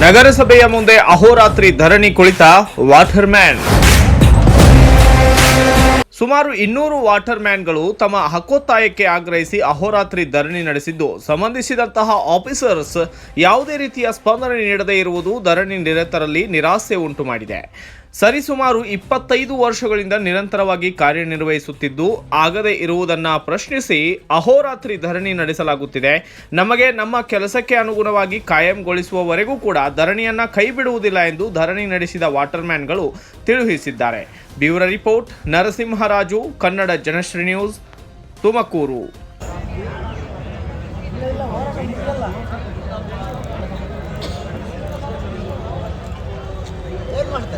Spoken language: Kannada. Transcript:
ನಗರಸಭೆಯ ಮುಂದೆ ಅಹೋರಾತ್ರಿ ಧರಣಿ ಕುಳಿತ ವಾಟರ್ ಮ್ಯಾನ್ ಸುಮಾರು ಇನ್ನೂರು ವಾಟರ್ ಮ್ಯಾನ್ಗಳು ತಮ್ಮ ಹಕ್ಕೊತ್ತಾಯಕ್ಕೆ ಆಗ್ರಹಿಸಿ ಅಹೋರಾತ್ರಿ ಧರಣಿ ನಡೆಸಿದ್ದು. ಸಂಬಂಧಿಸಿದಂತಹ ಆಫೀಸರ್ಸ್ ಯಾವುದೇ ರೀತಿಯ ಸ್ಪಂದನೆ ನೀಡದೇ ಇರುವುದು ಧರಣಿ ನಿರತರಲ್ಲಿ ನಿರಾಸೆ ಉಂಟು ಮಾಡಿದೆ ಸರಿಸುಮಾರು ಇಪ್ಪತ್ತೈದು ವರ್ಷಗಳಿಂದ ನಿರಂತರವಾಗಿ ಕಾರ್ಯನಿರ್ವಹಿಸುತ್ತಿದ್ದು, ಆಗದೇ ಇರುವುದನ್ನು ಪ್ರಶ್ನಿಸಿ ಅಹೋರಾತ್ರಿ ಧರಣಿ ನಡೆಸಲಾಗುತ್ತಿದೆ. ನಮಗೆ ನಮ್ಮ ಕೆಲಸಕ್ಕೆ ಅನುಗುಣವಾಗಿ ಕಾಯಂಗೊಳಿಸುವವರೆಗೂ ಕೂಡ ಧರಣಿಯನ್ನು ಕೈ ಬಿಡುವುದಿಲ್ಲ ಎಂದು ಧರಣಿ ನಡೆಸಿದ ವಾಟರ್ಮ್ಯಾನ್ಗಳು ತಿಳಿಸಿದ್ದಾರೆ. Bureau report, Narasimharaju, Kannada Janashree news, Tumakuru.